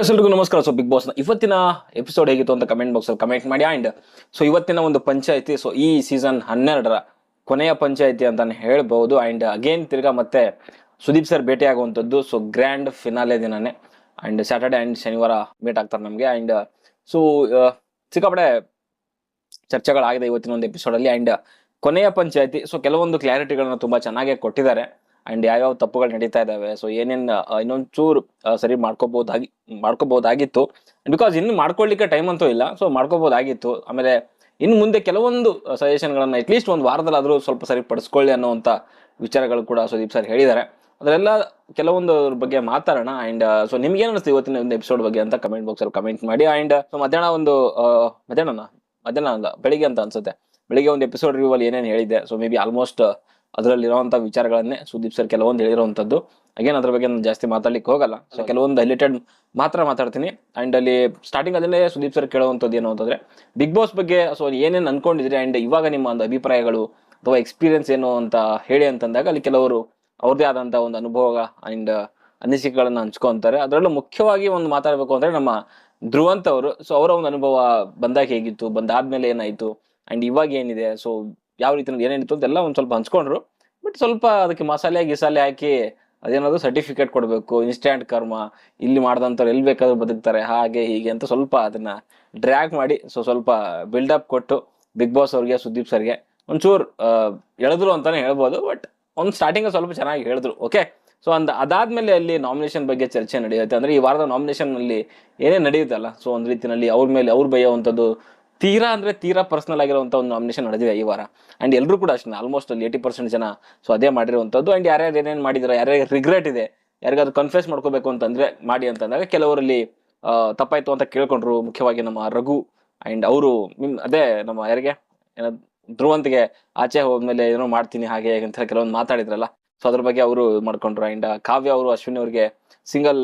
ಎಲ್ರಿಗೂ ನಮಸ್ಕಾರ. So big ಬಾಸ್ನ ಇವತ್ತಿನ ಎಪಿಸೋಡ್ ಹೇಗಿತ್ತು ಅಂತ ಕಮೆಂಟ್ ಬಾಕ್ಸಲ್ಲಿ ಕಮೆಂಟ್ ಮಾಡಿ. ಆ್ಯಂಡ್ ಸೊ ಇವತ್ತಿನ ಒಂದು ಪಂಚಾಯತಿ ಸೊ ಈ ಸೀಸನ್ ಹನ್ನೆರಡರ ಕೊನೆಯ ಪಂಚಾಯತಿ ಅಂತಾನೆ ಹೇಳ್ಬೋದು. ಆ್ಯಂಡ್ ಅಗೇನ್ ತಿರ್ಗಾ ಮತ್ತೆ ಸುದೀಪ್ ಸರ್ ಭೇಟಿ ಆಗುವಂತದ್ದು ಸೊ ಗ್ರ್ಯಾಂಡ್ ಫಿನಾಲೆ ದಿನನೇ. ಆ್ಯಂಡ್ ಸ್ಯಾಟರ್ಡೆ ಆ್ಯಂಡ್ ಶನಿವಾರ ಮೀಟ್ ಆಗ್ತಾರೆ ನಮಗೆ. ಆ್ಯಂಡ್ ಸೊ ಸಿಕ್ಕಾಪಡೆ ಚರ್ಚೆಗಳಾಗಿದೆ ಇವತ್ತಿನ ಒಂದು ಎಪಿಸೋಡಲ್ಲಿ ಆ್ಯಂಡ್ ಕೊನೆಯ ಪಂಚಾಯತಿ ಸೊ ಕೆಲವೊಂದು ಕ್ಲಾರಿಟಿಗಳನ್ನ ತುಂಬಾ ಚೆನ್ನಾಗೇ ಕೊಟ್ಟಿದ್ದಾರೆ. ಅಂಡ್ ಯಾವ್ಯಾವ ತಪ್ಪುಗಳು ನಡೀತಾ ಇದ್ದಾವೆ ಸೊ ಏನೇನು ಇನ್ನೊಂದು ಚೂರು ಆ, ಸರಿ ಮಾಡ್ಕೋಬಹುದಾಗಿ ಮಾಡ್ಕೋಬಹುದಾಗಿತ್ತು ಬಿಕಾಸ್ ಇನ್ನು ಮಾಡ್ಕೊಳ್ಳಿಕ್ಕೆ ಟೈಮ್ ಅಂತೂ ಇಲ್ಲ. ಸೊ ಮಾಡ್ಕೋಬಹುದಾಗಿತ್ತು ಆಮೇಲೆ ಇನ್ನು ಮುಂದೆ ಕೆಲವೊಂದು ಸಜೆಷನ್ಗಳನ್ನು ಅಟ್ಲೀಸ್ಟ್ ಒಂದು ವಾರದಲ್ಲಾದರೂ ಸ್ವಲ್ಪ ಸರಿ ಪಡಿಸ್ಕೊಳ್ಳಿ ಅನ್ನೋಂಥ ವಿಚಾರಗಳು ಕೂಡ ಸುದೀಪ್ ಸರ್ ಹೇಳಿದ್ದಾರೆ. ಅದರೆಲ್ಲ ಕೆಲವೊಂದು ಬಗ್ಗೆ ಮಾತಾಡೋಣ. ಅಂಡ್ ಸೊ ನಿಮ್ಗೆ ಏನು ಅನಿಸ್ತು ಇವತ್ತಿನ ಒಂದು ಎಪಿಸೋಡ್ ಬಗ್ಗೆ ಅಂತ ಕಮೆಂಟ್ ಬಾಕ್ಸಲ್ಲಿ ಕಮೆಂಟ್ ಮಾಡಿ. ಆ್ಯಂಡ್ ಸೊ ಮಧ್ಯಾಹ್ನ ಒಂದು ಮಧ್ಯಾಹ್ನ ಮಧ್ಯಾಹ್ನ ಬೆಳಿಗ್ಗೆ ಅಂತ ಅನ್ಸುತ್ತೆ. ಬೆಳಿಗ್ಗೆ ಒಂದು ಎಪಿಸೋಡ್ ರಿವ್ಯೂ ಅಲ್ಲಿ ಏನೇನು ಹೇಳಿದೆ ಸೊ ಮೇ ಬಿ ಆಲ್ಮೋಸ್ಟ್ ಅದರಲ್ಲಿರುವಂಥ ವಿಚಾರಗಳನ್ನೇ ಸುದೀಪ್ ಸರ್ ಕೆಲವೊಂದು ಹೇಳಿರುವಂಥದ್ದು ಅಗೇನ್ ಅದ್ರ ಬಗ್ಗೆ ನಾನು ಜಾಸ್ತಿ ಮಾತಾಡ್ಲಿಕ್ಕೆ ಹೋಗಲ್ಲ. ಸೊ ಕೆಲವೊಂದು ಹೈಲೈಟೆಡ್ ಮಾತ್ರ ಮಾತಾಡ್ತೀನಿ. ಅಂಡ್ ಅಲ್ಲಿ ಸ್ಟಾರ್ಟಿಂಗ್ ಅದನ್ನೇ ಸುದೀಪ್ ಸರ್ ಕೇಳುವಂಥದ್ದು ಏನು ಅಂತಂದ್ರೆ ಬಿಗ್ ಬಾಸ್ ಬಗ್ಗೆ ಸೊ ಏನೇನು ಅನ್ಕೊಂಡಿದ್ರಿ ಅಂಡ್ ಇವಾಗ ನಿಮ್ಮ ಒಂದು ಅಭಿಪ್ರಾಯಗಳು ಅಥವಾ ಎಕ್ಸ್ಪೀರಿಯನ್ಸ್ ಏನು ಅಂತ ಹೇಳಿ ಅಂತಂದಾಗ ಅಲ್ಲಿ ಕೆಲವರು ಅವ್ರದೇ ಆದಂತ ಒಂದು ಅನುಭವ ಅಂಡ್ ಅನಿಸಿಕೆಗಳನ್ನ ಹಂಚ್ಕೊಂತಾರೆ. ಅದರಲ್ಲೂ ಮುಖ್ಯವಾಗಿ ಒಂದು ಮಾತಾಡಬೇಕು ಅಂದ್ರೆ ನಮ್ಮ ಧ್ರುವಂತ ಅವರು. ಸೊ ಅವರ ಒಂದು ಅನುಭವ ಬಂದಾಗ ಹೇಗಿತ್ತು? ಬಂದಾದ್ಮೇಲೆ ಏನಾಯ್ತು? ಅಂಡ್ ಇವಾಗ ಏನಿದೆ? ಸೊ ಯಾವ ರೀತಿ ಏನೇನಿತ್ತು ಅಂತೆಲ್ಲ ಒಂದು ಸ್ವಲ್ಪ ಹಂಚ್ಕೊಂಡ್ರು. ಬಟ್ ಸ್ವಲ್ಪ ಅದಕ್ಕೆ ಮಸಾಲೆ, ಗಿಸಾಲೆ ಹಾಕಿ ಅದೇನಾದ್ರು ಸರ್ಟಿಫಿಕೇಟ್ ಕೊಡಬೇಕು ಇನ್ಸ್ಟ್ಯಾಂಟ್ ಕರ್ಮ, ಇಲ್ಲಿ ಮಾಡ್ದಂಥವ್ರು ಎಲ್ಲಿ ಬೇಕಾದ್ರೂ ಬದುಕ್ತಾರೆ, ಹಾಗೆ ಹೀಗೆ ಅಂತ ಸ್ವಲ್ಪ ಅದನ್ನ ಡ್ರ್ಯಾಗ್ ಮಾಡಿ ಸೊ ಸ್ವಲ್ಪ ಬಿಲ್ಡಪ್ ಕೊಟ್ಟು ಬಿಗ್ ಬಾಸ್ ಅವ್ರಿಗೆ, ಸುದೀಪ್ ಸರ್ಗೆ ಒಂಚೂರು ಎಳೆದ್ರು ಅಂತಾನೆ ಹೇಳ್ಬೋದು ಬಟ್ ಒಂದು ಸ್ಟಾರ್ಟಿಂಗ್ ಸ್ವಲ್ಪ ಚೆನ್ನಾಗಿ ಹೇಳಿದ್ರು ಓಕೆ ಸೊ ಅಂದ, ಅದಾದ್ಮೇಲೆ ಅಲ್ಲಿ ನಾಮಿನೇಷನ್ ಬಗ್ಗೆ ಚರ್ಚೆ ನಡೆಯುತ್ತೆ. ಅಂದ್ರೆ ಈ ವಾರದ ನಾಮಿನೇಷನ್ ಅಲ್ಲಿ ಏನೇ ನಡೆಯುತ್ತಲ್ಲ? ಸೊ ಒಂದು ರೀತಿಯಲ್ಲಿ ಅವ್ರ ಮೇಲೆ ಅವ್ರು ಬೈಯುವಂಥದ್ದು ತೀರಾ ಅಂದ್ರೆ ತೀರಾ ಪರ್ಸನಲ್ ಆಗಿರುವಂಥ ಒಂದು ನಾಮಿನೇಷನ್ ನಡೆದಿದೆ ಈ ವಾರ. ಆ್ಯಂಡ್ ಎಲ್ಲರೂ ಕೂಡ ಅಷ್ಟೇ ಆಲ್ಮೋಸ್ಟ್ ಅಲ್ಲಿ ಏಯ್ಟಿ ಪರ್ಸೆಂಟ್ ಜನ ಸೊ ಅದೇ ಮಾಡಿರುವಂಥದ್ದು ಆ್ಯಂಡ್ ಯಾರ್ಯಾರು ಏನೇನು ಮಾಡಿದ್ದಾರೆ ಯಾರ್ಯಾರು ರಿಗ್ರೆಟ್ ಇದೆ, ಯಾರಿಗಾದ್ರು ಕನ್ಫ್ಯೂಸ್ ಮಾಡ್ಕೋಬೇಕು ಅಂತಂದ್ರೆ ಮಾಡಿ ಅಂತಂದಾಗ ಕೆಲವರಲ್ಲಿ ತಪ್ಪಾಯಿತು ಅಂತ ಕೇಳ್ಕೊಂಡ್ರು ಮುಖ್ಯವಾಗಿ ನಮ್ಮ ರಘು ಅಂಡ್ ಅವರು. ಅದೇ ನಮ್ಮ ಯಾರಿಗೆ? ಏನೋ ಧ್ರುವಂತಿಗೆ ಆಚೆ ಹೋದ್ಮೇಲೆ ಏನೋ ಮಾಡ್ತೀನಿ ಹಾಗೆ ಅಂತ ಕೆಲವೊಂದು ಮಾತಾಡಿದ್ರಲ್ಲ. ಸೊ ಅದ್ರ ಬಗ್ಗೆ ಅವರು ಮಾಡ್ಕೊಂಡ್ರು. ಆ್ಯಂಡ್ ಕಾವ್ಯ ಅವರು, ಅಶ್ವಿನಿ ಅವ್ರಿಗೆ ಸಿಂಗಲ್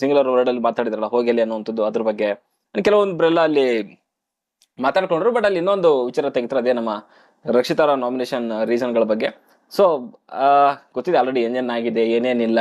ಸಿಂಗಲರ್ ವರ್ಡ್ ಅಲ್ಲಿ ಮಾತಾಡಿದ್ರಲ್ಲ, ಹೋಗಲಿ ಅನ್ನುವಂಥದ್ದು ಅದ್ರ ಬಗ್ಗೆ. ಕೆಲವೊಂದು ಬ್ರೆಲ್ಲ ಅಲ್ಲಿ ಮಾತಾಡ್ಕೊಂಡ್ರು ಬಟ್ ಅಲ್ಲಿ ಇನ್ನೊಂದು ವಿಚಾರ ತೆಗಿತಾರೆ ಅದೇ ನಮ್ಮ ರಕ್ಷಿತಾರ ನಾಮಿನೇಷನ್ ರೀಸನ್ಗಳ ಬಗ್ಗೆ. ಸೊ ಗೊತ್ತಿದೆ ಆಲ್ರೆಡಿ ಏನೇನಾಗಿದೆ ಏನೇನಿಲ್ಲ.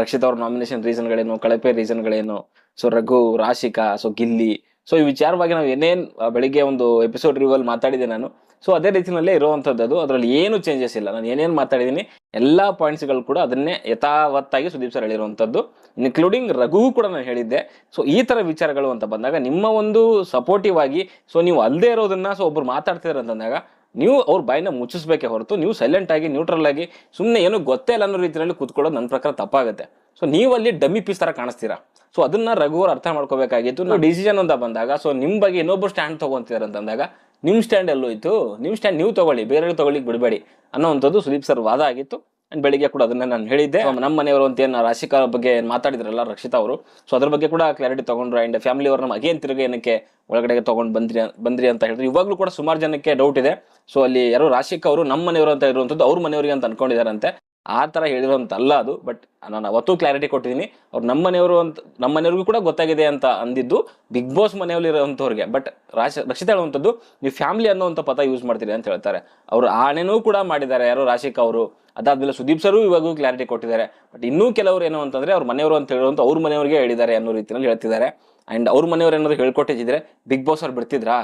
ರಕ್ಷಿತ್ ಅವ್ರ ನಾಮಿನೇಷನ್ ರೀಸನ್ಗಳೇನು ಕಳಪೆ ರೀಸನ್ಗಳೇನು so Raghu, Rashika so Gilli. So ಈ ವಿಚಾರವಾಗಿ ನಾವು ಏನೇನ್ ಬೆಳಿಗ್ಗೆ ಒಂದು ಎಪಿಸೋಡ್ ರಿವಲ್ ಮಾತಾಡಿದೆ ನಾನು. ಸೊ ಅದೇ ರೀತಿಯಲ್ಲೇ ಇರುವಂಥದ್ದು ಅದು. ಅದರಲ್ಲಿ ಏನು ಚೇಂಜಸ್ ಇಲ್ಲ. ನಾನು ಏನೇನು ಮಾತಾಡಿದ್ದೀನಿ ಎಲ್ಲಾ ಪಾಯಿಂಟ್ಸ್ಗಳು ಕೂಡ ಅದನ್ನೇ ಯಥಾವತ್ತಾಗಿ ಸುದೀಪ್ ಸರ್ ಹೇಳಿರುವಂಥದ್ದು ಇನ್ಕ್ಲೂಡಿಂಗ್ ರಘು ಕೂಡ ನಾನು ಹೇಳಿದ್ದೆ. ಸೊ ಈ ತರ ವಿಚಾರಗಳು ಅಂತ ಬಂದಾಗ ನಿಮ್ಮ ಒಂದು ಸಪೋರ್ಟಿವ್ ಆಗಿ ಸೊ ನೀವು ಅಲ್ಲದೆ ಇರೋದನ್ನ ಸೊ ಒಬ್ಬರು ಮಾತಾಡ್ತಿದ್ದಾರೆ ಅಂತಂದಾಗ ನೀವು ಅವ್ರ ಬಾಯಿನ ಮುಚ್ಚಿಸ್ಬೇಕೆ ಹೊರತು ನೀವು ಸೈಲೆಂಟ್ ಆಗಿ ನ್ಯೂಟ್ರಲ್ ಆಗಿ ಸುಮ್ಮನೆ ಏನು ಗೊತ್ತೇ ಇಲ್ಲ ಅನ್ನೋ ರೀತಿಯಲ್ಲಿ ಕೂತ್ಕೊಳ್ಳೋದು ನನ್ನ ಪ್ರಕಾರ ತಪ್ಪಾಗುತ್ತೆ. ಸೊ ನೀವು ಅಲ್ಲಿ ಡಮ್ಮಿ ಪೀಸ್ ತರ ಕಾಣಿಸ್ತೀರಾ? ಸೊ ಅದನ್ನ ರಘು ಅವ್ರು ಅರ್ಥ ಮಾಡ್ಕೋಬೇಕಾಗಿತ್ತು. ನಾವು ಡಿಸಿಷನ್ ಅಂತ ಬಂದಾಗ ಸೊ ನಿಮ್ಮ ಬಗ್ಗೆ ಇನ್ನೊಬ್ಬರು ಸ್ಟ್ಯಾಂಡ್ ತಗೊಂತೀರ ಅಂತಂದಾಗ ನಿಮ್ ಸ್ಟ್ಯಾಂಡ್ ಎಲ್ಲೋಯ್ತು ನಿಮ್ ಸ್ಟ್ಯಾಂಡ್ ನೀವು ತಗೊಳ್ಳಿ ಬೇರೆ ತಗೊಳ್ಳಿಕ್ ಬಿಡಬೇಡಿ ಅನ್ನೋವಂಥದ್ದು ಸುದೀಪ್ ಸರ್ ವಾದ ಆಗಿತ್ತು. ಅಂಡ್ ಬೆಳಿಗ್ಗೆ ಕೂಡ ಅದನ್ನ ನಾನು ಹೇಳಿದ್ದೆ. ನಮ್ಮ ಮನೆಯವರು ಅಂತ ಏನು ರಾಶಿಕಾ ಬಗ್ಗೆ ಮಾತಾಡಿದ್ರಲ್ಲ ರಕ್ಷಿತಾ ಅವರು. ಸೊ ಅದ್ರ ಬಗ್ಗೆ ಕೂಡ ಕ್ಲಾರಿಟಿ ತಗೊಂಡ್ರು. ಅಂಡ್ ಫ್ಯಾಮಿಲಿ ಅವ್ರ ನಮ್ಮ ಅಗೇನ್ ತಿರುಗಿ ಏನಕ್ಕೆ ಒಳಗಡೆಗೆ ತಗೊಂಡ್ ಬಂದ್ರಿ ಬಂದ್ರಿ ಅಂತ ಹೇಳಿದ್ರು. ಇವಾಗ್ಲೂ ಕೂಡ ಸುಮಾರು ಜನಕ್ಕೆ ಡೌಟ್ ಇದೆ. ಸೊ ಅಲ್ಲಿ ಯಾರು ರಾಶಿಕಾ ಅವರು ನಮ್ಮ ಮನೆಯವರು ಅಂತ ಇರುವಂತದ್ದು ಅವ್ರ ಮನೆಯವರಿಗೆ ಅಂತ ಅನ್ಕೊಂಡಿದಾರಂತೆ. ಆ ಥರ ಹೇಳಿರೋಂತಲ್ಲ ಅದು ಬಟ್ ನಾನು ಅವತ್ತೂ ಕ್ಲಾರಿಟಿ ಕೊಟ್ಟಿದ್ದೀನಿ. ಅವ್ರು ನಮ್ಮ ಮನೆಯವರು ಅಂತ ನಮ್ಮ ಮನೆಯವ್ರಿಗೂ ಕೂಡ ಗೊತ್ತಾಗಿದೆ ಅಂತ ಅಂದಿದ್ದು ಬಿಗ್ ಬಾಸ್ ಮನೆಯಲ್ಲಿ ಇರೋವಂಥವ್ರಿಗೆ ಬಟ್ ರಾಶಿ, ರಕ್ಷಿತ ಹೇಳುವಂಥದ್ದು, ನೀವು ಫ್ಯಾಮಿಲಿ ಅನ್ನೋವಂಥ ಪದ ಯೂಸ್ ಮಾಡ್ತೀರಿ ಅಂತ ಹೇಳ್ತಾರೆ. ಅವರು ಆಣೆನೂ ಕೂಡ ಮಾಡಿದ್ದಾರೆ. ಯಾರೋ ರಾಶಿಕ್ ಅವರು, ಅದಾದ್ಮೇಲೆ ಸುದೀಪ್ ಸರು ಇವಾಗೂ ಕ್ಲಾರಿಟಿ ಕೊಟ್ಟಿದ್ದಾರೆ. ಬಟ್ ಇನ್ನೂ ಕೆಲವರು ಏನು ಅಂತಂದರೆ ಅವ್ರ ಮನೆಯವರು ಅಂತ ಹೇಳುವಂಥ ಅವ್ರ ಮನೆಯವ್ರಿಗೆ ಹೇಳಿದ್ದಾರೆ ಅನ್ನೋ ರೀತಿಯಲ್ಲಿ ಹೇಳ್ತಿದ್ದಾರೆ. ಆ್ಯಂಡ್ ಅವ್ರ ಮನೆಯವ್ರು ಏನಾದ್ರು ಹೇಳ್ಕೊಟ್ಟಿದ್ದಿದ್ರೆ ಬಿಗ್ ಬಾಸ್ ಅವ್ರು ಬಿಡ್ತಿದ್ರಾ?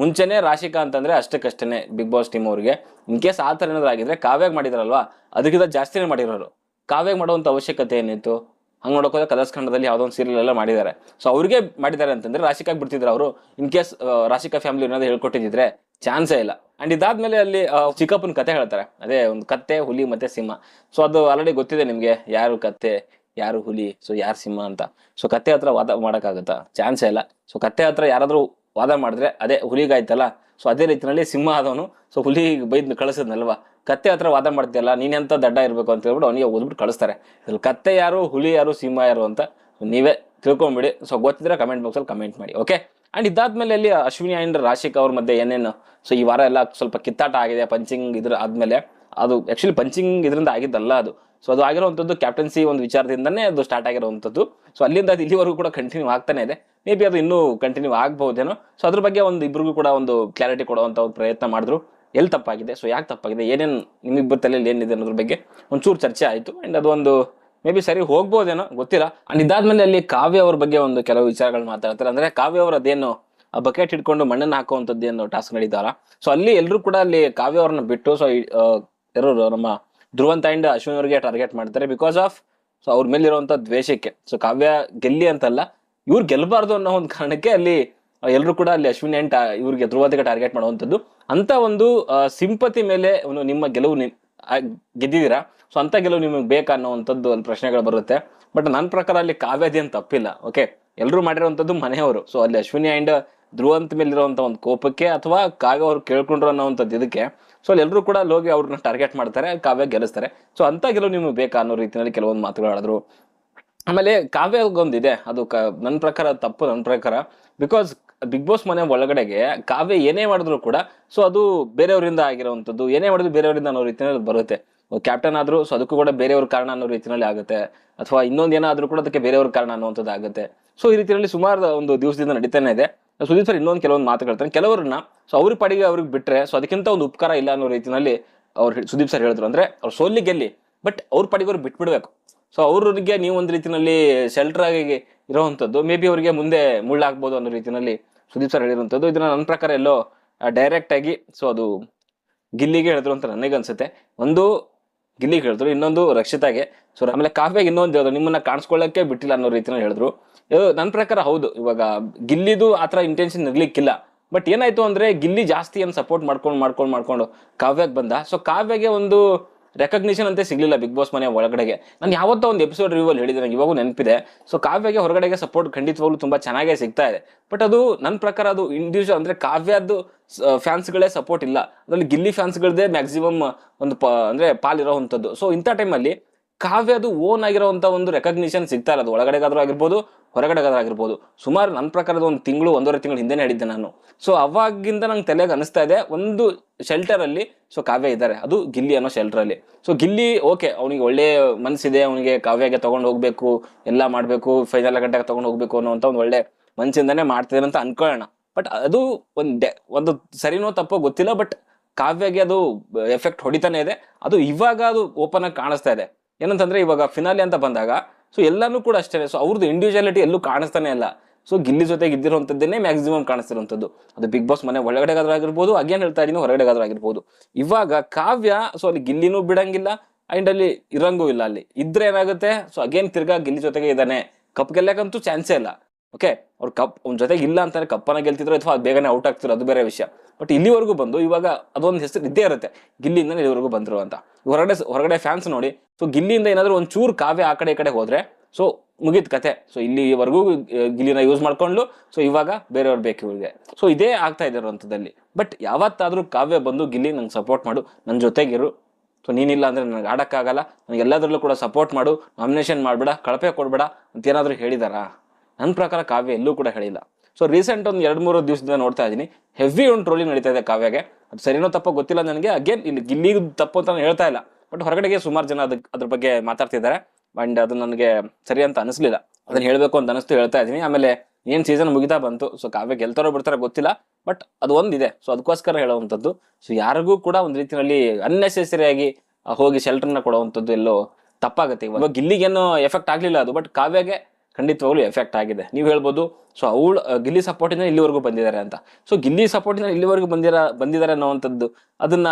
ಮುಂಚೆನೆ ರಾಶಿಕಾ ಅಂತಂದ್ರೆ ಅಷ್ಟಕ್ಕಷ್ಟೇ ಬಿಗ್ ಬಾಸ್ ಟೀಮ್ ಅವ್ರಿಗೆ. ಇನ್ ಕೇಸ್ ಆ ಥರ ಏನಾದ್ರು ಆಗಿದ್ರೆ ಕಾವ್ಯಾಗ್ ಮಾಡಿದ್ರಲ್ವಾ? ಅದಕ್ಕಿಂತ ಜಾಸ್ತಿನೇ ಮಾಡಿರೋರು. ಕಾವ್ಯಾಗ್ ಮಾಡುವಂಥ ಅವಶ್ಯಕತೆ ಏನಿತ್ತು? ಹಂಗ್ ನೋಡೋಕೋದ್ರೆ ಕಲರ್ಸ್ ಖಂಡದಲ್ಲಿ ಯಾವುದೋ ಒಂದು ಸೀರಿಯಲ್ ಎಲ್ಲ ಮಾಡಿದ್ದಾರೆ. ಸೊ ಅವ್ರಿಗೆ ಮಾಡಿದ್ದಾರೆ ಅಂತಂದ್ರೆ ರಾಶಿಕಾಗ್ ಬಿಡ್ತಿದ್ರು ಅವರು. ಇನ್ ಕೇಸ್ ರಾಶಿಕಾ ಫ್ಯಾಮಿಲಿ ಏನಾದ್ರು ಹೇಳ್ಕೊಟ್ಟಿದ್ರೆ ಚಾನ್ಸೇ ಇಲ್ಲ. ಅಂಡ್ ಇದಾದ್ಮೇಲೆ ಅಲ್ಲಿ ಚಿಕ್ಕಪ್ಪನ ಕತೆ ಹೇಳ್ತಾರೆ. ಅದೇ ಒಂದು ಕತ್ತೆ, ಹುಲಿ ಮತ್ತೆ ಸಿಂಹ. ಸೊ ಅದು ಆಲ್ರೆಡಿ ಗೊತ್ತಿದೆ ನಿಮಗೆ. ಯಾರು ಕತ್ತೆ, ಯಾರು ಹುಲಿ ಸೊ ಯಾರು ಸಿಂಹ ಅಂತ. ಸೊ ಕತ್ತೆ ಹತ್ರ ವಾದ ಮಾಡೋಕ್ಕಾಗುತ್ತಾ? ಚಾನ್ಸೇ ಇಲ್ಲ. ಸೊ ಕತ್ತೆ ಹತ್ರ ಯಾರಾದ್ರೂ ವಾದ ಮಾಡಿದ್ರೆ ಅದೇ ಹುಲಿಗಾಯ್ತಲ್ಲ? ಸೊ ಅದೇ ರೀತಿಯಲ್ಲಿ ಸಿಂಹ ಆದವನು ಸೊ ಹುಲಿ ಬೈದ್ ಕಳಿಸಿದ್ನಲ್ವಾ? ಕತ್ತೆ ಹತ್ರ ವಾದ ಮಾಡ್ತೀಯಲ್ಲ ನೀನೆಂತ ದಡ್ಡ ಇರಬೇಕು ಅಂತ ಹೇಳ್ಬಿಟ್ಟು ಅವನಿಗೆ ಓದ್ಬಿಟ್ಟು ಕಳಿಸ್ತಾರೆ. ಇದ್ರಲ್ಲಿ ಕತ್ತೆ ಯಾರು, ಹುಲಿ ಯಾರು, ಸಿಂಹ ಯಾರು ಅಂತ ನೀವೇ ತಿಳ್ಕೊಂಬಿಡಿ. ಸೊ ಗೊತ್ತಿದ್ರೆ ಕಮೆಂಟ್ ಬಾಕ್ಸಲ್ಲಿ ಕಮೆಂಟ್ ಮಾಡಿ ಓಕೆ ಆ್ಯಂಡ್ ಇದಾದ್ಮೇಲೆ ಅಲ್ಲಿ ಅಶ್ವಿನಿ ಆ್ಯಂಡ್ ರಾಶಿಕ್ ಅವ್ರ ಮಧ್ಯೆ ಏನೇನು? ಸೊ ಈ ವಾರ ಎಲ್ಲ ಸ್ವಲ್ಪ ಕಿತ್ತಾಟ ಆಗಿದೆ ಪಂಚಿಂಗ್ ಇದ್ರ ಆದಮೇಲೆ. ಅದು ಆ್ಯಕ್ಚುಲಿ ಪಂಚಿಂಗ್ ಇದರಿಂದ ಆಗಿದ್ದಲ್ಲ ಅದು. ಸೊ ಅದು ಆಗಿರುವಂಥದ್ದು ಕ್ಯಾಪ್ಟನ್ಸಿ ಒಂದು ವಿಚಾರದಿಂದನೇ ಅದು ಸ್ಟಾರ್ಟ್ ಆಗಿರುವಂಥದ್ದು. ಸೊ ಅಲ್ಲಿಂದ ಅದು ಇಲ್ಲಿವರೆಗೂ ಕೂಡ ಕಂಟಿನ್ಯೂ ಆಗ್ತಾನೆ ಇದೆ. ಮೇ ಬಿ ಅದು ಇನ್ನೂ ಕಂಟಿನ್ಯೂ ಆಗಬಹುದೇನೋ. ಸೊ ಅದ್ರ ಬಗ್ಗೆ ಒಂದು ಇಬ್ಬರಿಗೂ ಕೂಡ ಒಂದು ಕ್ಲಾರಿಟಿ ಕೊಡುವಂಥ ಒಂದು ಪ್ರಯತ್ನ ಮಾಡಿದ್ರು. ಎಲ್ಲಿ ತಪ್ಪಾಗಿದೆ? ಸೊ ಯಾಕೆ ತಪ್ಪಾಗಿದೆ? ಏನೇನು ನಿಮ್ಮಿಬ್ಬರ ತಲೆಯಲ್ಲಿ ಏನಿದೆ ಅನ್ನೋದ್ರ ಬಗ್ಗೆ ಒಂಚೂರು ಚರ್ಚೆ ಆಯಿತು. ಆ್ಯಂಡ್ ಅದು ಒಂದು ಮೇ ಬಿ ಸರಿ ಹೋಗ್ಬೋದೇನೋ ಗೊತ್ತಿಲ್ಲ. ಅಂಡ್ ಇದಾದ್ಮೇಲೆ ಅಲ್ಲಿ ಕಾವ್ಯ ಅವ್ರ ಬಗ್ಗೆ ಒಂದು ಕೆಲವು ವಿಚಾರಗಳು ಮಾತಾಡ್ತಾರೆ. ಅಂದ್ರೆ ಕಾವ್ಯ ಅವ್ರ ಅದೇನು ಬಕೆಟ್ ಹಿಡ್ಕೊಂಡು ಮಣ್ಣನ್ನು ಹಾಕುವಂಥದ್ದು ಏನು ಟಾಸ್ಕ್ ನಡೀತಾರ ಸೊ ಅಲ್ಲಿ ಎಲ್ಲರೂ ಕೂಡ ಅಲ್ಲಿ ಕಾವ್ಯ ಅವ್ರನ್ನ ಬಿಟ್ಟು ಸೊ ಯಾರು ನಮ್ಮ ಧ್ರುವಂತ ಅಂಡ್ ಅಶ್ವಿನ್ ಅವ್ರಿಗೆ ಟಾರ್ಗೆಟ್ ಮಾಡ್ತಾರೆ ಬಿಕಾಸ್ ಆಫ್ ಸೊ ಅವ್ರ ಮೇಲೆ ದ್ವೇಷಕ್ಕೆ. ಸೊ ಕಾವ್ಯ ಗೆಲ್ಲಿ ಅಂತಲ್ಲ, ಇವ್ರು ಗೆಲ್ಲಬಾರ್ದು ಅನ್ನೋ ಒಂದು ಕಾರಣಕ್ಕೆ ಅಲ್ಲಿ ಎಲ್ಲರೂ ಕೂಡ ಅಲ್ಲಿ ಅಶ್ವಿನ್ ಅಂಡ್ ಇವ್ರಿಗೆ ಧ್ರುವಂತಿಗೆ ಟಾರ್ಗೆಟ್ ಮಾಡುವಂಥದ್ದು. ಅಂತ ಒಂದು ಸಿಂಪತಿ ಮೇಲೆ ಒಂದು ನಿಮ್ಮ ಗೆಲುವು ಗೆದ್ದಿದ್ದೀರಾ? ಸೊ ಅಂತ ಗೆಲುವು ನಿಮಗೆ ಬೇಕಾ ಅನ್ನೋವಂಥದ್ದು ಒಂದು ಪ್ರಶ್ನೆಗಳು ಬರುತ್ತೆ. ಬಟ್ ನನ್ನ ಪ್ರಕಾರ ಅಲ್ಲಿ ಕಾವ್ಯದೇನು ತಪ್ಪಿಲ್ಲ ಓಕೆ ಎಲ್ಲರೂ ಮಾಡಿರುವಂಥದ್ದು ಮನೆಯವರು. ಸೊ ಅಲ್ಲಿ ಅಶ್ವಿನಿ ಅಂಡ್ ಧ್ರುವಂತ ಮೇಲಿರುವಂತ ಒಂದು ಕೋಪಕ್ಕೆ ಅಥವಾ ಕಾವ್ಯ ಅವ್ರು ಕೇಳ್ಕೊಂಡ್ರು ಅನ್ನೋವಂಥದ್ದು ಇದಕ್ಕೆ. ಸೊ ಅಲ್ಲಿ ಎಲ್ಲರೂ ಕೂಡ ಅಲ್ಲಿ ಹೋಗಿ ಅವ್ರನ್ನ ಟಾರ್ಗೆಟ್ ಮಾಡ್ತಾರೆ, ಕಾವ್ಯ ಗೆಲ್ಲಿಸ್ತಾರೆ. ಸೊ ಅಂತ ಗೆಲುವು ನಿಮ್ಗೆ ಬೇಕಾ ಅನ್ನೋ ರೀತಿಯಲ್ಲಿ ಕೆಲವೊಂದು ಮಾತುಗಳು ಆಡಿದ್ರು ಆಮೇಲೆ ಕಾವ್ಯಗೊಂದಿದೆ, ಅದು ಕ, ನನ್ನ ಪ್ರಕಾರ ತಪ್ಪು ನನ್ನ ಪ್ರಕಾರ. ಬಿಕಾಸ್ ಬಿಗ್ ಬಾಸ್ ಮನೆ ಒಳಗಡೆಗೆ ಕಾವ್ಯ ಏನೇ ಮಾಡಿದ್ರು ಕೂಡ ಸೊ ಅದು ಬೇರೆಯವರಿಂದ ಆಗಿರುವಂಥದ್ದು, ಏನೇ ಮಾಡಿದ್ರು ಬೇರೆಯವರಿಂದ ಅನ್ನೋ ರೀತಿಯಲ್ಲಿ ಬರುತ್ತೆ. ಕ್ಯಾಪ್ಟನ್ ಆದರೂ ಸೊ ಅದಕ್ಕೂ ಕೂಡ ಬೇರೆಯವ್ರ ಕಾರಣ ಅನ್ನೋ ರೀತಿಯಲ್ಲಿ ಆಗುತ್ತೆ. ಅಥವಾ ಇನ್ನೊಂದು ಏನಾದರೂ ಕೂಡ ಅದಕ್ಕೆ ಬೇರೆಯವ್ರ ಕಾರಣ ಅನ್ನುವಂಥದ್ದು ಆಗುತ್ತೆ. ಸೊ ಈ ರೀತಿಯಲ್ಲಿ ಸುಮಾರು ಒಂದು ದಿವಸದಿಂದ ನಡೀತಾನೆ ಇದೆ. ಸುದೀಪ್ ಸರ್ ಇನ್ನೊಂದು ಕೆಲವೊಂದು ಮಾತು ಹೇಳ್ತಾರೆ ಕೆಲವರನ್ನ ಸೊ ಅವ್ರ ಪಾಡಿಗೆ ಅವ್ರಿಗೆ ಬಿಟ್ಟರೆ ಸೊ ಅದಕ್ಕಿಂತ ಒಂದು ಉಪಕಾರ ಇಲ್ಲ ಅನ್ನೋ ರೀತಿಯಲ್ಲಿ ಅವ್ರು ಸುದೀಪ್ ಸರ್ ಹೇಳಿದ್ರು. ಅಂದ್ರೆ ಅವ್ರು ಸೋಲಿ ಗೆಲ್ಲಿ ಬಟ್ ಅವ್ರ ಪಾಡಿಗೆ ಅವ್ರು ಬಿಟ್ಬಿಡ್ಬೇಕು. ಸೊ ಅವ್ರಿಗೆ ನೀವು ಒಂದು ರೀತಿಯಲ್ಲಿ ಶೆಲ್ಟರ್ ಆಗಿ ಇರೋವಂಥದ್ದು ಮೇ ಬಿ ಅವರಿಗೆ ಮುಂದೆ ಮುಳ್ಳಾಗ್ಬೋದು ಅನ್ನೋ ರೀತಿಯಲ್ಲಿ ಸುದೀಪ್ ಸರ್ ಹೇಳಿರುವಂಥದ್ದು ಇದನ್ನ ನನ್ನ ಪ್ರಕಾರ ಎಲ್ಲೋ ಡೈರೆಕ್ಟ್ ಆಗಿ ಸೊ ಅದು ಗಿಲ್ಲಿಗೆ ಹೇಳಿದ್ರು ಅಂತ ನನಗೆ ಅನ್ಸುತ್ತೆ ಒಂದು ಗಿಲ್ಲಿಗೆ ಹೇಳಿದ್ರು, ಇನ್ನೊಂದು ರಕ್ಷಿತಾಗೆ. ಸೊ ಆಮೇಲೆ ಕಾವ್ಯಗೆ ಇನ್ನೊಂದು ಹೇಳಿದ್ರು, ನಿಮ್ಮನ್ನ ಕಾಣಿಸ್ಕೊಳ್ಳಕ್ಕೆ ಬಿಟ್ಟಿಲ್ಲ ಅನ್ನೋ ರೀತಿನ ಹೇಳಿದ್ರು. ನನ್ನ ಪ್ರಕಾರ ಹೌದು, ಇವಾಗ ಗಿಲ್ಲಿದು ಆ ಥರ ಇಂಟೆನ್ಷನ್ ಇರ್ಲಿಕ್ಕಿಲ್ಲ. ಬಟ್ ಏನಾಯ್ತು ಅಂದ್ರೆ, ಗಿಲ್ಲಿ ಜಾಸ್ತಿ ಏನು ಸಪೋರ್ಟ್ ಮಾಡ್ಕೊಂಡು ಮಾಡ್ಕೊಂಡು ಮಾಡ್ಕೊಂಡು ಕಾವ್ಯಕ್ಕೆ ಬಂದ. ಸೊ ಕಾವ್ಯಗೆ ಒಂದು ರೆಕಗ್ನಿಷನ್ ಅಂತ ಸಿಗ್ಲಿಲ್ಲ ಬಿಗ್ ಬಾಸ್ ಮನೆ ಒಳಗಡೆಗೆ. ನಾನು ಯಾವತ್ತೋ ಒಂದು ಎಪಿಸೋಡ್ ರಿವ್ಯೂಲ್ ಹೇಳಿದೆ, ನಂಗೆ ಇವಾಗೂ ನೆನಪಿದೆ. ಸೊ ಕಾವ್ಯಗೆ ಹೊರಗಡೆಗೆ ಸಪೋರ್ಟ್ ಖಂಡಿತವಾಗ್ಲೂ ತುಂಬ ಚೆನ್ನಾಗೇ ಸಿಗ್ತಾ ಇದೆ. ಬಟ್ ಅದು ನನ್ನ ಪ್ರಕಾರ ಅದು ಇಂಡಿವಿಜುವಲ್ ಅಂದರೆ ಕಾವ್ಯದ್ದು ಫ್ಯಾನ್ಸ್ಗಳೇ ಸಪೋರ್ಟ್ ಇಲ್ಲ. ಅದರಲ್ಲಿ ಗಿಲ್ಲಿ ಫ್ಯಾನ್ಸ್ಗಳದ್ದೇ ಮ್ಯಾಕ್ಸಿಮಮ್ ಒಂದು ಪ, ಅಂದರೆ ಪಾಲಿರೋವಂಥದ್ದು. ಸೊ ಇಂಥ ಟೈಮಲ್ಲಿ ಕಾವ್ಯದು ಓನ್ ಆಗಿರೋವಂಥ ಒಂದು ರೆಕಗ್ನಿಷನ್ ಸಿಗ್ತಾ ಇರೋದು. ಒಳಗಡೆಗಾದ್ರೂ ಆಗಿರ್ಬೋದು ಹೊರಗಡೆಗಾದ್ರೂ ಆಗಿರ್ಬೋದು ಸುಮಾರು ನನ್ನ ಪ್ರಕಾರದ ಒಂದು ತಿಂಗಳು, ಒಂದೂವರೆ ತಿಂಗಳು ಹಿಂದೆನೇ ಹೇಳಿದ್ದೆ ನಾನು. ಸೊ ಅವಾಗಿಂದ ನಂಗೆ ತಲೆಗೆ ಅನಿಸ್ತಾ ಇದೆ, ಒಂದು ಶೆಲ್ಟರಲ್ಲಿ ಸೊ ಕಾವ್ಯ ಇದ್ದಾರೆ ಅದು ಗಿಲ್ಲಿ ಅನ್ನೋ ಶೆಲ್ಟರಲ್ಲಿ ಸೊ ಗಿಲ್ಲಿ ಓಕೆ ಅವನಿಗೆ ಒಳ್ಳೆ ಮನಸ್ಸಿದೆ ಅವನಿಗೆ ಕಾವ್ಯಗೆ ತೊಗೊಂಡು ಹೋಗಬೇಕು, ಎಲ್ಲ ಮಾಡಬೇಕು ಫೈನಲ್ ಗಂಟೆಗೆ ತೊಗೊಂಡು ಹೋಗಬೇಕು ಅನ್ನೋಂಥ ಒಂದು ಒಳ್ಳೆ ಮನಸ್ಸಿಂದನೇ ಮಾಡ್ತಿದ್ದಾರೆ ಅಂತ ಅನ್ಕೊಳ್ಳೋಣ. ಬಟ್ ಅದು ಒಂದು ಒಂದು ಸರಿನೋ ತಪ್ಪೋ ಗೊತ್ತಿಲ್ಲ ಬಟ್ ಕಾವ್ಯಗೆ ಅದು ಎಫೆಕ್ಟ್ ಹೊಡಿತಾನೆ ಇದೆ. ಅದು ಇವಾಗ ಅದು ಓಪನ್ ಆಗಿ ಕಾಣಿಸ್ತಾ ಇದೆ. ಏನಂತಂದ್ರೆ, ಇವಾಗ ಫಿನಾಲಿ ಅಂತ ಬಂದಾಗ ಸೊ ಎಲ್ಲಾನು ಕೂಡ ಅಷ್ಟೇ ಸೊ ಅವ್ರದ್ದು ಇಂಡಿವಿಜುವಾಲಿಟಿ ಎಲ್ಲೂ ಕಾಣಿಸ್ತಾನೆ ಇಲ್ಲ. ಸೊ ಗಿಲ್ಲಿ ಜೊತೆಗೆ ಇದ್ದಿರುವಂಥದ್ದೇನೆ ಮ್ಯಾಕ್ಸಿಮಮ್ ಕಾಣಿಸ್ತಿರುವಂಥದ್ದು ಅದು ಬಿಗ್ ಬಾಸ್ ಮನೆ ಒಳಗಡೆಗಾದ್ರೂ ಆಗಿರ್ಬೋದು ಅಗೇನ್ ಹೇಳ್ತಾ ಇದೀನಿ, ಹೊರಗಡೆಗಾದ್ರೂ ಆಗಿರ್ಬೋದು. ಇವಾಗ ಕಾವ್ಯ ಸೊ ಅಲ್ಲಿ ಗಿಲ್ಲಿನೂ ಬಿಡಂಗಿಲ್ಲ ಅಂಡ್ ಅಲ್ಲಿ ಇರಂಗೂ ಇಲ್ಲ ಅಲ್ಲಿ. ಇದ್ರೆ ಏನಾಗುತ್ತೆ? ಸೊ ಅಗೇನ್ ತಿರ್ಗಾ ಗಿಲ್ಲಿ ಜೊತೆಗೆ ಇದ್ದಾನೆ. ಕಪ್ ಗೆಲ್ಲಕ್ಕಂತೂ ಚಾನ್ಸೇ ಇಲ್ಲ. ಓಕೆ ಅವ್ರು ಕಪ್ ಅವ್ನ ಜೊತೆಗೆ ಇಲ್ಲ ಅಂತಾರೆ ಕಪ್ಪನ ಗೆಲ್ತಿದ್ರು ಅಥವಾ ಅದು ಬೇಗನೆ ಔಟ್ ಆಗ್ತಿರೋ ಅದು ಬೇರೆ ವಿಷಯ. ಬಟ್ ಇಲ್ಲಿವರೆಗೂ ಬಂದು ಇವಾಗ ಅದೊಂದು ಹೆಸರು ಇದ್ದೇ ಇರುತ್ತೆ. ಗಿಲ್ಲಿಯಿಂದ ಇಲ್ಲಿವರೆಗೂ ಬಂದರು ಅಂತ. ಹೊರಗಡೆ ಹೊರಗಡೆ ಫ್ಯಾನ್ಸ್ ನೋಡಿ. ಸೊ ಗಿಲ್ಲಿಯಿಂದ ಏನಾದರೂ ಚೂರು ಕಾವ್ಯ ಆ ಕಡೆ ಈ ಕಡೆ ಹೋದ್ರೆ ಸೊ ಮುಗಿದ ಕತೆ. ಸೊ ಇಲ್ಲಿವರೆಗೂ ಗಿಲ್ಲಿನ ಯೂಸ್ ಮಾಡ್ಕೊಂಡು ಸೊ ಇವಾಗ ಬೇರೆಯವ್ರು ಬೇಕು ಇವರಿಗೆ. ಸೊ ಇದೇ ಆಗ್ತಾ ಇದೆ ಇರುವಂಥದ್ದಲ್ಲಿ ಬಟ್ ಯಾವತ್ತಾದರೂ ಕಾವ್ಯ ಬಂದು ಗಿಲ್ಲಿ ನಂಗೆ ಸಪೋರ್ಟ್ ಮಾಡು. ನನ್ನ ಜೊತೆಗಿರು. ಸೊ ನೀನಿಲ್ಲ ಅಂದ್ರೆ ನನಗೆ ಆಡೋಕ್ಕಾಗಲ್ಲ. ನನಗೆ ಎಲ್ಲದರಲ್ಲೂ ಕೂಡ ಸಪೋರ್ಟ್ ಮಾಡು. ನಾಮಿನೇಷನ್ ಮಾಡಬೇಡ. ಕಳಪೆ ಕೊಡ್ಬೇಡ. ಅಂತ ಏನಾದರೂ ಹೇಳಿದಾರಾ? ನನ್ನ ಪ್ರಕಾರ ಕಾವ್ಯ ಎಲ್ಲೂ ಕೂಡ ಹೇಳಿಲ್ಲ. ಸೊ ರೀಸೆಂಟ್ ಒಂದು ಎರಡು ಮೂರು ದಿವಸದಿಂದ ನೋಡ್ತಾ ಇದ್ದೀನಿ. ಹೆವಿ ಒಂದು ಟ್ರೋಲಿಂಗ್ ನಡೀತಾ ಇದೆ ಕಾವ್ಯಗೆ. ಅದು ಸರಿನೋ ತಪ್ಪೋ ಗೊತ್ತಿಲ್ಲ ನನಗೆ. ಅಗೇನ್ ಇಲ್ಲಿ ಗಿಲ್ಲಿಗೆ ತಪ್ಪು ಅಂತ ಹೇಳ್ತಾ ಇಲ್ಲ. ಬಟ್ ಹೊರಗಡೆಗೆ ಸುಮಾರು ಜನ ಅದಕ್ಕೆ ಅದ್ರ ಬಗ್ಗೆ ಮಾತಾಡ್ತಿದ್ದಾರೆ. ಅಂಡ್ ಅದು ನನಗೆ ಸರಿ ಅಂತ ಅನಿಸ್ಲಿಲ್ಲ. ಅದನ್ನ ಹೇಳಬೇಕು ಅಂತ ಅನಿಸ್ತು ಹೇಳ್ತಾ ಇದ್ದೀನಿ. ಆಮೇಲೆ ಏನು ಸೀಸನ್ ಮುಗಿತಾ ಬಂತು? ಸೊ ಕಾವ್ಯ ಗೆಲ್ತಾರೋ ಬಿಡ್ತಾರೋ ಗೊತ್ತಿಲ್ಲ. ಬಟ್ ಅದು ಒಂದಿದೆ. ಸೊ ಅದಕ್ಕೋಸ್ಕರ ಹೇಳುವಂಥದ್ದು. ಸೊ ಯಾರಿಗೂ ಕೂಡ ಒಂದು ರೀತಿಯಲ್ಲಿ ಅನ್ನೆಸೆಸರಿಯಾಗಿ ಹೋಗಿ ಶೆಲ್ಟರ್ನ ಕೊಡುವಂಥದ್ದು ಎಲ್ಲೋ ತಪ್ಪಾಗುತ್ತೆ. ಇವಾಗ ಗಿಲ್ಲಿಗೇನು ಎಫೆಕ್ಟ್ ಆಗಲಿಲ್ಲ ಅದು. ಬಟ್ ಕಾವ್ಯಗೆ ಖಂಡಿತವಾಗ್ಲೂ ಎಫೆಕ್ಟ್ ಆಗಿದೆ. ನೀವು ಹೇಳ್ಬೋದು ಸೊ ಅವಳು ಗಿಲ್ಲಿ ಸಪೋರ್ಟಿಂದ ಇಲ್ಲಿವರೆಗೂ ಬಂದಿದ್ದಾರೆ ಅಂತ. ಸೊ ಗಿಲ್ಲಿ ಸಪೋರ್ಟಿಂದ ಇಲ್ಲಿವರೆಗೂ ಬಂದಿರ ಬಂದಿದ್ದಾರೆ ಅನ್ನೋವಂಥದ್ದು, ಅದನ್ನ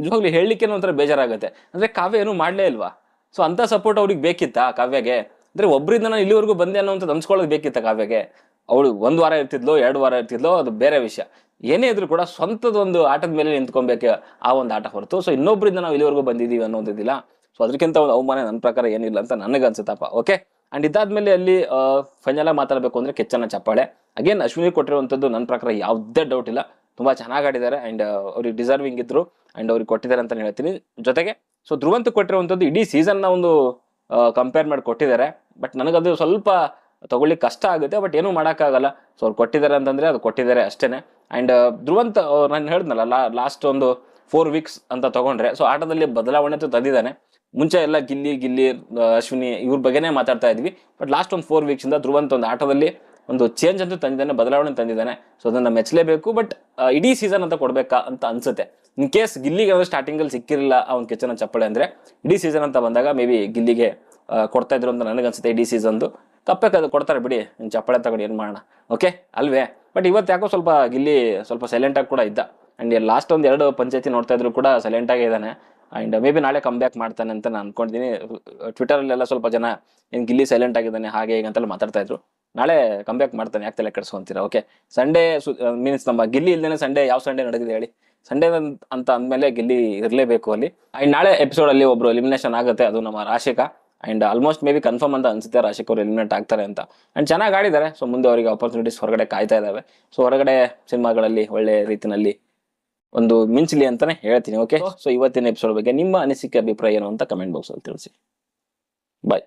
ನಿಜವಾಗ್ಲೂ ಹೇಳಲಿಕ್ಕೆ ಒಂಥರ ಬೇಜಾರಾಗುತ್ತೆ. ಅಂದ್ರೆ ಕಾವ್ಯ ಏನು ಮಾಡಲೇ ಇಲ್ವಾ? ಸೊ ಅಂತ ಸಪೋರ್ಟ್ ಅವ್ರಿಗೆ ಬೇಕಿತ್ತಾ ಕಾವ್ಯಗೆ? ಅಂದ್ರೆ ಒಬ್ಬರಿಂದ ನಾನು ಇಲ್ಲಿವರೆಗೂ ಬಂದೆ ಅನ್ನೋವಂಥದ್ದು ಅನ್ಸ್ಕೊಳ್ಳೋದು ಬೇಕಿತ್ತ ಕಾವ್ಯಗೆ? ಅವಳು ಒಂದ್ ವಾರ ಇರ್ತಿದ್ಲೋ, ಎರಡು ವಾರ ಇರ್ತಿದ್ಲೋ, ಅದು ಬೇರೆ ವಿಷಯ. ಏನೇ ಇದ್ರು ಕೂಡ ಸ್ವಂತದ ಒಂದು ಆಟದ ಮೇಲೆ ನಿಂತ್ಕೊಬೇಕು ಆ ಒಂದು ಆಟ ಹೊರತು. ಸೊ ಇನ್ನೊಬ್ಬರಿಂದ ನಾವು ಇಲ್ಲಿವರೆಗೂ ಬಂದಿದ್ದೀವಿ ಅನ್ನೋದಿಲ್ಲ ಸೊ ಅದಕ್ಕಿಂತ ಒಂದು ಅವಮಾನ ನನ್ನ ಪ್ರಕಾರ ಏನಿಲ್ಲ ಅಂತ ನನಗೆ ಅನ್ಸುತ್ತಪ್ಪ ಓಕೆ ಅಂಡ್ ಇದಾದ್ಮೇಲೆ ಅಲ್ಲಿ ಫೈನಲ್ ಮಾತಾಡಬೇಕು ಅಂದ್ರೆ ಕೆಚ್ಚನ ಚಪ್ಪಾಳೆ. ಅಗೇನ್ ಅಶ್ವಿನಿ ಕೊಟ್ಟಿರುವಂಥದ್ದು ನನ್ನ ಪ್ರಕಾರ ಯಾವುದೇ ಡೌಟ್ ಇಲ್ಲ. ತುಂಬಾ ಚೆನ್ನಾಗಿ ಆಡಿದ್ದಾರೆ ಅಂಡ್ ಅವ್ರಿಗೆ ಡಿಸರ್ವಿಂಗ್ ಇದ್ರು ಅಂಡ್ ಅವ್ರಿಗೆ ಕೊಟ್ಟಿದ್ದಾರೆ ಅಂತ ಹೇಳ್ತೀನಿ. ಜೊತೆಗೆ ಸೊ ಧ್ರುವಂತ ಕೊಟ್ಟಿರುವಂಥದ್ದು ಇಡೀ ಸೀಸನ್ನ ಒಂದು ಕಂಪೇರ್ ಮಾಡಿ ಕೊಟ್ಟಿದ್ದಾರೆ. ಬಟ್ ನನಗದು ಸ್ವಲ್ಪ ತಗೊಳ್ಳಿಕ್ಕೆ ಕಷ್ಟ ಆಗುತ್ತೆ ಬಟ್ ಏನೂ ಮಾಡೋಕ್ಕಾಗಲ್ಲ. ಸೊ ಅವ್ರು ಕೊಟ್ಟಿದ್ದಾರೆ ಅಂತಂದ್ರೆ ಅದು ಕೊಟ್ಟಿದ್ದಾರೆ ಅಷ್ಟೇನೆ. ಅಂಡ್ ಧ್ರುವಂತ ನಾನು ಹೇಳಿದ್ನಲ್ಲ ಲಾಸ್ಟ್ ಒಂದು ಫೋರ್ ವೀಕ್ಸ್ ಅಂತ ತಗೊಂಡ್ರೆ ಸೊ ಆಟದಲ್ಲಿ ಬದಲಾವಣೆ ತಂದಿದ್ದಾನೆ. ಮುಂಚೆ ಎಲ್ಲ ಗಿಲ್ಲಿ ಗಿಲ್ಲಿ ಅಶ್ವಿನಿ ಇವ್ರ ಬಗ್ಗೆನೇ ಮಾತಾಡ್ತಾ ಇದ್ವಿ. ಬಟ್ ಲಾಸ್ಟ್ ಒಂದು ಫೋರ್ ವೀಕ್ಸ್ ಧ್ರುವಂತ ಒಂದು ಆಟದಲ್ಲಿ ಒಂದು ಚೇಂಜ್ ಅಂತೂ ತಂದಿದ್ದಾನೆ, ಬದಲಾವಣೆ ತಂದಿದ್ದಾನೆ. ಸೊ ಅದನ್ನ ಮೆಚ್ಚಲೇಬೇಕು ಬಟ್ ಇಡೀ ಸೀಸನ್ ಅಂತ ಕೊಡಬೇಕಾ ಅಂತ ಅನ್ಸುತ್ತೆ. ಇನ್ ಕೇಸ್ ಗಿಲ್ಲಿಗೆ ಸ್ಟಾರ್ಟಿಂಗ್ ಸ್ಟಾರ್ಟಿಂಗಲ್ಲಿ ಸಿಕ್ಕಿರಲಿಲ್ಲ ಅವ್ನ ಕೆಚ್ಚನ ಚಪ್ಪಳೆ ಅಂದ್ರೆ, ಇಡೀ ಸೀಸನ್ ಅಂತ ಬಂದಾಗ ಮೇ ಬಿ ಗಿಲ್ಲಿಗೆ ಕೊಡ್ತಾ ಇದ್ರು ಅಂತ ನನಗನ್ಸುತ್ತೆ ಇಡೀ ಸೀಸನ್ದು ಕದ, ಕೊಡ್ತಾರೆ ಬಿಡಿ ಚಪ್ಪಳೆ ತಗೊಂಡು ಏನು ಮಾಡೋಣ. ಓಕೆ ಅಲ್ವೇ? ಬಟ್ ಇವತ್ತು ಯಾಕೋ ಸ್ವಲ್ಪ ಗಿಲ್ಲಿ ಸ್ವಲ್ಪ ಸೈಲೆಂಟಾಗಿ ಕೂಡ ಇದ್ದ. ಆ್ಯಂಡ್ ಲಾಸ್ಟ್ ಒಂದು ಎರಡು ಪಂಚಾಯತಿ ನೋಡ್ತಾ ಇದ್ರು ಕೂಡ ಸೈಲೆಂಟಾಗೇ ಇದ್ದಾನೆ. ಆ್ಯಂಡ್ ಮೇ ಬಿ ನಾಳೆ ಕಮ್ ಬ್ಯಾಕ್ ಮಾಡ್ತಾನೆ ಅಂತ ನಾನು ಅನ್ಕೊಂಡಿದ್ದೀನಿ ಟ್ವಿಟರಲ್ಲೆಲ್ಲ ಸ್ವಲ್ಪ ಜನ ಏನು ಗಿಲ್ಲಿ ಸೈಲೆಂಟ್ ಆಗಿದ್ದಾನೆ, ಹಾಗೆ ಹೀಗೆ ಅಂತೆಲ್ಲ ಮಾತಾಡ್ತಾ ಇದ್ರು. ನಾಳೆ ಕಮ್ ಬ್ಯಾಕ್ ಮಾಡ್ತಾನೆ, ಯಾಕೆ ತಲೆ ಕೆಡಿಸ್ಕೊಂತೀರಾ ಓಕೆ ಸಂಡೇ ಮೀನ್ಸ್ ನಮ್ಮ ಗಿಲ್ಲಿ ಇಲ್ಲದೇ ಸಂಡೇ ಯಾವ ಸಂಡೇ ನಡೆದಿದೆ ಹೇಳಿ. ಸಂಡೇ ಅಂತ ಅಂದಮೇಲೆ ಗಿಲ್ಲಿ ಇರಲೇಬೇಕು ಅಲ್ಲಿ. ಆ್ಯಂಡ್ ನಾಳೆ ಎಪಿಸೋಡಲ್ಲಿ ಒಬ್ರು ಎಲಿಮಿನೇಷನ್ ಆಗುತ್ತೆ, ಅದು ನಮ್ಮ Rashika. And almost maybe confirm ಅಂತ ಅನಿಸುತ್ತೆ ರಾಶಿಕ್ ಅವರು ಎಲಿಮಿನೇಟ್ ಆಗ್ತಾರೆ ಅಂತ. ಆ್ಯಂಡ್ ಚೆನ್ನಾಗಿ ಆಡಿದ್ದಾರೆ. ಸೊ ಮುಂದೆ ಅವರಿಗೆ ಆಪರ್ಚುನಿಟೀಸ್ ಹೊರಗಡೆ ಕಾಯ್ತಾ ಇದ್ದಾವೆ. ಸೊ ಹೊರಗಡೆ ಸಿನಿಮಾಗಳಲ್ಲಿ ಒಳ್ಳೆ ರೀತಿನಲ್ಲಿ ಒಂದು ಮಿಂಚಲಿ ಅಂತಾನೆ ಹೇಳ್ತೀನಿ ಓಕೆ ಸೊ ಇವತ್ತಿನ ಎಪಿಸೋಡ್ ಬಗ್ಗೆ ನಿಮ್ಮ ಅನಿಸಿಕೆ ಅಭಿಪ್ರಾಯ ಏನು ಅಂತ ಕಮೆಂಟ್ ಬಾಕ್ಸ್ ಅಲ್ಲಿ ತಿಳಿಸಿ. ಬಾಯ್